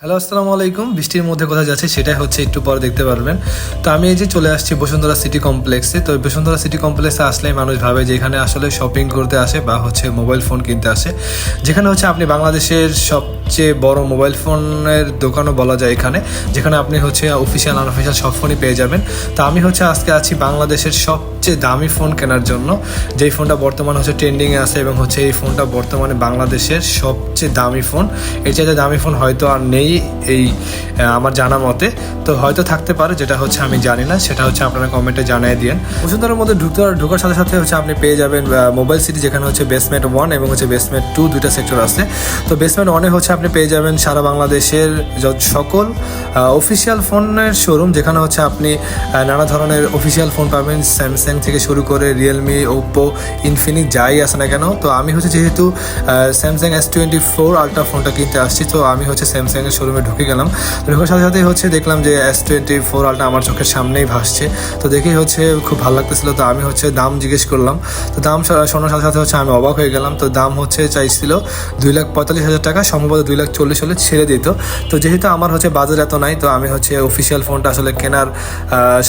Hello আসসালামু আলাইকুম। বৃষ্টির মধ্যে কোথায় যাচ্ছে সেটাই হচ্ছে একটু পরে দেখতে পারবেন। তো আমি এই যে চলে আসছি বসুন্ধরা সিটি কমপ্লেক্সে। তো বসুন্ধরা সিটি কমপ্লেক্সে আসলে মানুষ ভাবে যে এখানে আসলে শপিং করতে আসে বা হচ্ছে মোবাইল ফোন কিনতে আসে। যেখানে হচ্ছে আপনি বাংলাদেশের সবচেয়ে বড় মোবাইল ফোনের দোকানও বলা যায় এখানে, যেখানে আপনি হচ্ছে অফিসিয়াল আনঅফিসিয়াল সব ফোনই পেয়ে যাবেন। তো আমি হচ্ছে আজকে আছি বাংলাদেশের সবচেয়ে দামি ফোন কেনার জন্য, যেই ফোনটা বর্তমানে হচ্ছে ট্রেন্ডিংয়ে আছে এবং হচ্ছে এই ফোনটা বর্তমানে বাংলাদেশের সবচেয়ে দামি ফোন। এর চাইতে দামি ফোন হয়তো আর নেই এই আমার জানা মতে। তো হয়তো থাকতে পারে, যেটা হচ্ছে আমি জানি না, সেটা হচ্ছে আপনারা কমেন্টে জানিয়ে দিন বসুন্ধরার মধ্যে ঢুকতে ঢোকার সাথে সাথে হচ্ছে আপনি পেয়ে যাবেন মোবাইল সিটি যেখানে হচ্ছে বেসমেন্ট ওয়ান এবং হচ্ছে বেসমেন্ট টু দুইটা সেক্টর আছে। তো বেসমেন্ট ওয়ানে হচ্ছে আপনি পেয়ে যাবেন সারা বাংলাদেশের সকল অফিসিয়াল ফোনের শোরুম যেখানে হচ্ছে আপনি নানা ধরনের অফিসিয়াল ফোন পাবেন স্যামসাং থেকে শুরু করে রিয়েলমি ওপ্পো ইনফিনিক্স যাই আসে না কেন। তো আমি হচ্ছে যেহেতু Samsung S twenty four ultra ফোনটা কিনতে আসছি, তো আমি হচ্ছে স্যামসাংয়ের শোরুমে ঢুকে গেলাম। ঢোকার সাথে সাথে হচ্ছে দেখলাম যে এস টোয়েন্টি ফোর আলট্রা আমার চোখের সামনেই ভাসছে। তো দেখেই হচ্ছে খুব ভালো লাগতেছিল, তো আমি হচ্ছে দাম জিজ্ঞেস করলাম। তো দাম শোনার সাথে সাথে হচ্ছে আমি অবাক হয়ে গেলাম। তো দাম হচ্ছে চাইছিল দুই লাখ পঁয়তাল্লিশ হাজার টাকা, সম্ভবত দুই লাখ চল্লিশ হলে ছেড়ে দিত। তো যেহেতু আমার হচ্ছে বাজার এত নাই, তো আমি হচ্ছে অফিসিয়াল ফোনটা আসলে কেনার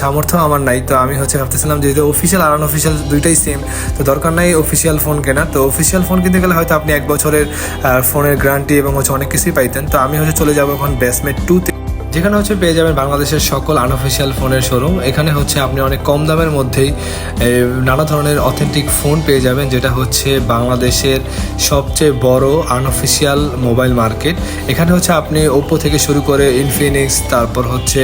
সামর্থ্য আমার নাই। তো আমি হচ্ছে ভাবতেছিলাম যেহেতু অফিসিয়াল আর আনঅফিসিয়াল দুইটাই সেম তো দরকার নাই অফিসিয়াল ফোন কেনার। তো অফিসিয়াল ফোন কিনতে গেলে হয়তো আপনি এক বছরের ফোনের গ্যারান্টি এবং হচ্ছে অনেক কিছুই পাইতেন। তো আমি হচ্ছে চলে যাব এখন বেসমেট টুতে যেখানে হচ্ছে পেয়ে যাবেন বাংলাদেশের সকল আনঅফিসিয়াল ফোনের শোরুম এখানে হচ্ছে আপনি অনেক কম দামের মধ্যেই নানা ধরনের অথেন্টিক ফোন পেয়ে যাবেন, যেটা হচ্ছে বাংলাদেশের সবচেয়ে বড় আনঅফিসিয়াল মোবাইল মার্কেট এখানে হচ্ছে আপনি ওপো থেকে শুরু করে ইনফিনিক্স তারপর হচ্ছে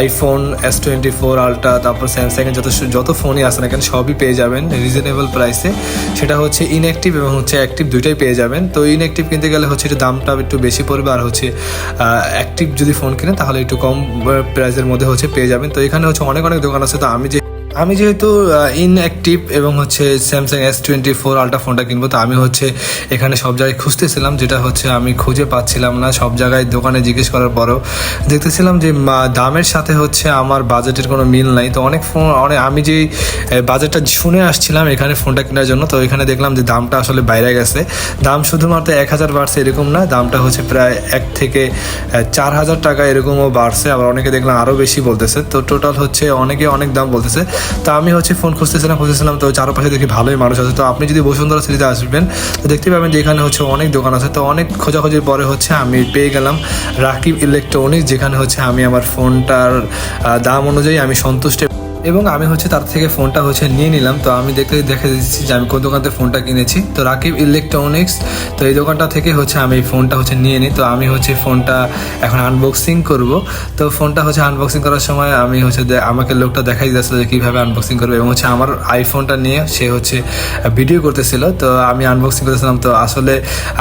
iPhone S twenty four ultra তারপর স্যামসাংয়ের যত যত ফোনই আছে না কেন, সবই পেয়ে যাবেন রিজনেবল প্রাইসে সেটা হচ্ছে ইনঅ্যাক্টিভ এবং হচ্ছে অ্যাক্টিভ দুইটাই পেয়ে যাবেন। তো ইনঅ্যাক্টিভ কিনতে গেলে হচ্ছে একটু দামটা একটু বেশি পড়বে, আর হচ্ছে অ্যাক্টিভ যদি ফোন কিনেন তাহলে একটু কম প্রাইসের মধ্যে হচ্ছে পেয়ে যাবেন। তো এখানে হচ্ছে অনেক অনেক দোকান আছে। তো আমি যে আমি যেহেতু ইনঅ্যাক্টিভ এবং হচ্ছে Samsung S twenty four ultra ফোনটা কিনবো, তো আমি হচ্ছে এখানে সব জায়গায় খুঁজতেছিলাম, যেটা হচ্ছে আমি খুঁজে পাচ্ছিলাম না, সব জায়গায় দোকানে জিজ্ঞেস করার পরেও দেখতেছিলাম যে দামের সাথে হচ্ছে আমার বাজেটের কোনো মিল নাই। তো অনেক ফোন অনেক আমি যে বাজেটটা শুনে আসছিলাম এখানে ফোনটা কেনার জন্য, তো এখানে দেখলাম যে দামটা আসলে বাইরে গেছে। দাম শুধুমাত্র এক হাজার বাড়ছে এরকম না, দামটা হচ্ছে প্রায় এক থেকে চার হাজার টাকা এরকমও বাড়ছে। আবার অনেকে দেখলাম আরও বেশি বলতেছে। তো টোটাল হচ্ছে অনেকে অনেক দাম বলতেছে। তো আমি হচ্ছে ফোন খুঁজতেছিলাম খুঁজতেছিলাম, তো চারপাশে দেখি ভালোই মানুষ আছে। তো আপনি যদি বসুন্ধরা সিটিতে আসবেন, তো দেখতে পাবেন যে এখানে হচ্ছে অনেক দোকান আছে। তো অনেক খোঁজাখুঁজির পরে হচ্ছে আমি পেয়ে গেলাম রাকিব ইলেকট্রনিক্স যেখানে হচ্ছে আমি আমার ফোনটার দাম অনুযায়ী আমি সন্তুষ্ট। এবং আমি হচ্ছে তার থেকে ফোনটা হচ্ছে নিয়ে নিলাম। তো আমি দেখতে দেখে দিচ্ছি যে আমি কোন দোকান থেকে ফোনটা কিনেছি। তো রাকিব ইলেকট্রনিক্স, তো এই দোকানটা থেকে হচ্ছে আমি ফোনটা হচ্ছে নিয়ে নিই। তো আমি হচ্ছে ফোনটা এখন আনবক্সিং করব। তো ফোনটা হচ্ছে আনবক্সিং করার সময় আমি হচ্ছে আমাকে লোকটা দেখাই দিয়েছিল যে কীভাবে আনবক্সিং করবে এবং হচ্ছে আমার আইফোনটা নিয়ে সে হচ্ছে ভিডিও করতেছিল। তো আমি আনবক্সিং করতেছিলাম তো আসলে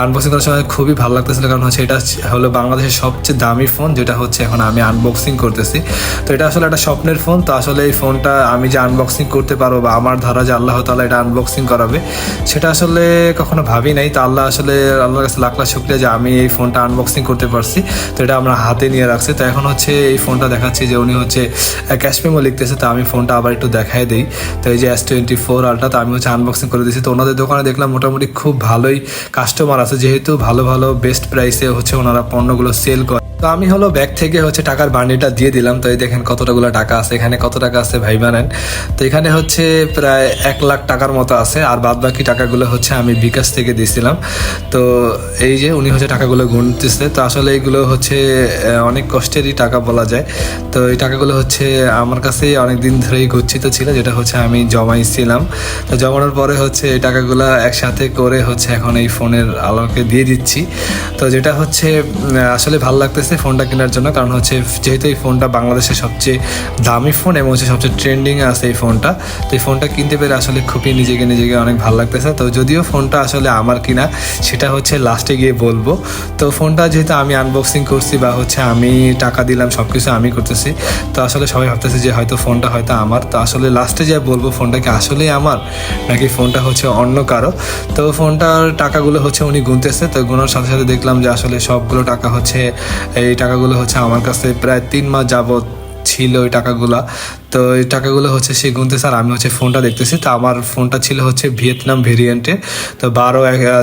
আনবক্সিং করার সময় খুবই ভালো লাগতেছিল কারণ হচ্ছে এটা হলো বাংলাদেশের সবচেয়ে দামি ফোন যেটা হচ্ছে এখন আমি আনবক্সিং করতেছি। তো এটা আসলে একটা স্বপ্নের ফোন তো আসলে এই ফোনটা আমি যে আনবক্সিং করতে পারব বা আমার ধারা যে আল্লাহ তালা এটা আনবক্সিং করাবে, সেটা আসলে কখনো ভাবি নাই। তো আল্লাহ আসলে আল্লাহর কাছে লাখ লাখ শুক্রিয়া যে আমি এই ফোনটা আনবক্সিং করতে পারছি। তো এটা আমরা হাতে নিয়ে রাখছি। তো এখন হচ্ছে এই ফোনটা দেখাচ্ছি যে উনি হচ্ছে ক্যাশ মেমো লিখতেছে। তো আমি ফোনটা আবার একটু দেখাই দিই। তো এই যে এস টোয়েন্টি ফোর আলটা তো আমি হচ্ছে আনবক্সিং করে দিয়েছি। তো ওনাদের দোকানে দেখলাম মোটামুটি খুব ভালোই কাস্টমার আছে। যেহেতু ভালো ভালো বেস্ট প্রাইসে হচ্ছে ওনারা পণ্যগুলো সেল করে। তো আমি হলো ব্যাগ থেকে হচ্ছে টাকার বান্ডিটা দিয়ে দিলাম। তো এই দেখেন কতটাগুলো টাকা আছে। এখানে কত টাকা আছে? ভাই বানেন তো এখানে হচ্ছে প্রায় এক লাখ টাকার মতো আছে। আর বাদ বাকি টাকাগুলো হচ্ছে আমি বিকাশ থেকে দিয়েছিলাম। তো এই যে উনি হচ্ছে টাকাগুলো গুনতেছে। তো আসলে এইগুলো হচ্ছে অনেক কষ্টেরই টাকা বলা যায়। তো এই টাকাগুলো হচ্ছে আমার কাছেই অনেক দিন ধরেই গচ্ছিত ছিল, যেটা হচ্ছে আমি জমাইছিলাম। তো জমানোর পরে হচ্ছে এই টাকাগুলো একসাথে করে হচ্ছে এখন এই ফোনের আলোকে দিয়ে দিচ্ছি। তো যেটা হচ্ছে আসলে ভালো লাগতেছে ফোনটা কেনার জন্য। কারণ হচ্ছে যেহেতু এই ফোনটা বাংলাদেশের সবচেয়ে দামি ফোন এবং হচ্ছে সবচেয়ে ট্রেন্ডিংয়ে আছে এই ফোনটা তো এই ফোনটা কিনতে পেরে আসলে খুবই নিজেকে নিজেকে অনেক ভালো লাগতেছে। তো যদিও ফোনটা আসলে আমার কিনা, সেটা হচ্ছে লাস্টে গিয়ে বলব। তো ফোনটা যেহেতু আমি আনবক্সিং করছি বা হচ্ছে আমি টাকা দিলাম সব কিছু আমি করতেছি, তো আসলে সবাই ভাবতেছে যে হয়তো ফোনটা হয়তো আমার। তো আসলে লাস্টে যা বলব ফোনটা কি আসলেই আমার, নাকি ফোনটা হচ্ছে অন্য কারও? তো ফোনটার টাকাগুলো হচ্ছে উনি গুনতেছে, তো গুনার সাথে সাথে দেখলাম যে আসলে সবগুলো টাকা হচ্ছে, এই টাকাগুলো হচ্ছে আমার কাছে প্রায় তিন মাস যাবত ছিল ওই টাকাগুলা। তো এই টাকাগুলো হচ্ছে সে গুনতেছে, আর আমি হচ্ছে ফোনটা দেখতেছি। তো আমার ফোনটা ছিল হচ্ছে ভিয়েতনাম ভেরিয়েন্টের তো বারো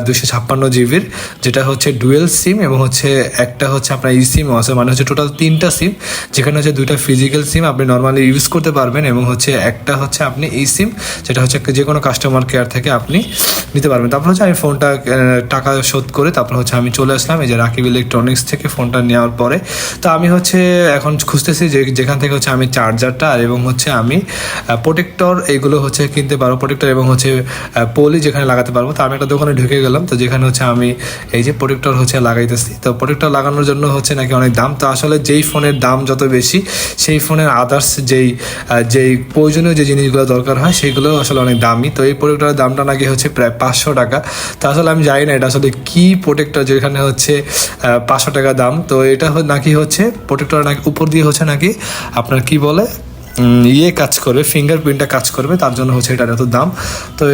দুশো ছাপ্পান্ন জিবির, যেটা হচ্ছে ডুয়েল সিম এবং হচ্ছে একটা হচ্ছে আপনার ই সিম আছে মানে হচ্ছে টোটাল তিনটা সিম, যেখানে হচ্ছে দুইটা ফিজিক্যাল সিম আপনি নর্মালি ইউজ করতে পারবেন এবং হচ্ছে একটা হচ্ছে আপনি ই সিম, যেটা হচ্ছে যে কোনো কাস্টমার কেয়ার থেকে আপনি নিতে পারবেন। তারপর হচ্ছে আমি ফোনটা টাকা শোধ করে তারপর হচ্ছে আমি চলে আসলাম, এই যে রাকিব ইলেকট্রনিক্স থেকে ফোনটা নেওয়ার পরে। তো আমি হচ্ছে এখন খুঁজতেছি যে যেখান থেকে হচ্ছে আমি চার্জারটা আর এবং হচ্ছে আমি প্রোটেক্টর এগুলো হচ্ছে কিনতে পারব প্রোটেক্টর এবং হচ্ছে পলি যেখানে লাগাতে পারব। তো আমি একটা দোকানে ঢুকে গেলাম, তো যেখানে হচ্ছে আমি এই যে প্রোটেক্টর হচ্ছে লাগাইতেছি। তো প্রোটেক্টর লাগানোর জন্য হচ্ছে নাকি অনেক দাম। তো আসলে যেই ফোনের দাম যত বেশি, সেই ফোনের আদার্স যেই যেই প্রয়োজনীয় যে জিনিসগুলো দরকার হয়, সেগুলো আসলে অনেক দামি। তো এই প্রোটেক্টরের দামটা নাকি হচ্ছে প্রায় পাঁচশো টাকা। তো আসলে আমি জানি না এটা আসলে কী প্রোটেক্টর যেখানে হচ্ছে পাঁচশো টাকা দাম। তো এটা নাকি হচ্ছে প্রোটেক্টর নাকি উপর দিয়ে হচ্ছে নাকি, আপনার কি বলে ইয়ে কাজ করবে ফিঙ্গারপ্রিন্টটা কাজ করবে, তার জন্য হচ্ছে এটার এত দাম। তো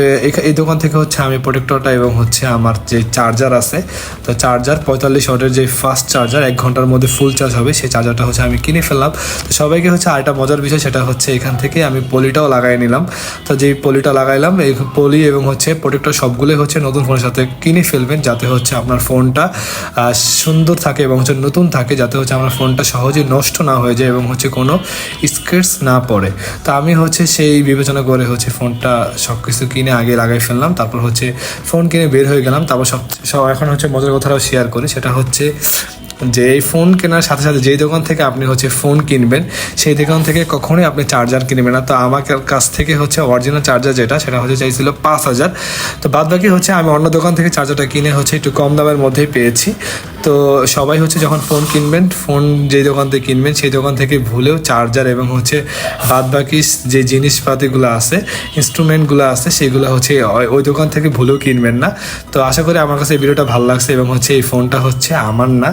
এই দোকান থেকে হচ্ছে আমি প্রোটেক্টরটা এবং হচ্ছে আমার যে চার্জার আছে, তো চার্জার পঁয়তাল্লিশ ওয়াটের যে ফাস্ট চার্জার এক ঘণ্টার মধ্যে ফুল চার্জ হবে, সেই চার্জারটা হচ্ছে আমি কিনে ফেললাম। তো সবাইকে হচ্ছে আরেকটা মজার বিষয়, সেটা হচ্ছে এখান থেকে আমি পলিটাও লাগাই নিলাম। তো যেই পলিটা লাগাইলাম, এই পলি এবং হচ্ছে প্রোটেক্টর সবগুলোই হচ্ছে নতুন ফোনের সাথে কিনে ফেলবেন, যাতে হচ্ছে আপনার ফোনটা সুন্দর থাকে এবং হচ্ছে নতুন থাকে, যাতে হচ্ছে আমার ফোনটা সহজে নষ্ট না হয়ে যায় এবং হচ্ছে কোনো স্ক্রেচ না পড়ে। তো আমি হচ্ছে সেই বিবেচনা করে হচ্ছে ফোনটা সব কিছু কিনে আগে লাগাই ফেললাম, তারপর হচ্ছে ফোন কিনে বের হয়ে গেলাম, তারপর সব সব এখন হচ্ছে মজার কথাটাও শেয়ার করি, সেটা হচ্ছে যে এই ফোন কেনার সাথে সাথে যেই দোকান থেকে আপনি হচ্ছে ফোন কিনবেন, সেই দোকান থেকে কখনোই আপনি চার্জার কিনবেন না। তো আমার কাছ থেকে হচ্ছে অরিজিনাল চার্জার যেটা, সেটা হচ্ছে চাইছিল পাঁচ হাজার। তো বাদ বাকি হচ্ছে আমি অন্য দোকান থেকে চার্জারটা কিনে হচ্ছে একটু কম দামের মধ্যেই পেয়েছি। তো সবাই হচ্ছে যখন ফোন কিনবেন ফোন যেই দোকান থেকে কিনবেন, সেই দোকান থেকে ভুলেও চার্জার এবং হচ্ছে বাদ বাকি যে জিনিসপাতিগুলো আছে ইনস্ট্রুমেন্টগুলো আছে, সেগুলো হচ্ছে ওই- দোকান থেকে ভুলেও কিনবেন না। তো আশা করি আমার কাছে এই ভিডিওটা ভালো লাগছে এবং হচ্ছে এই ফোনটা হচ্ছে আমার না।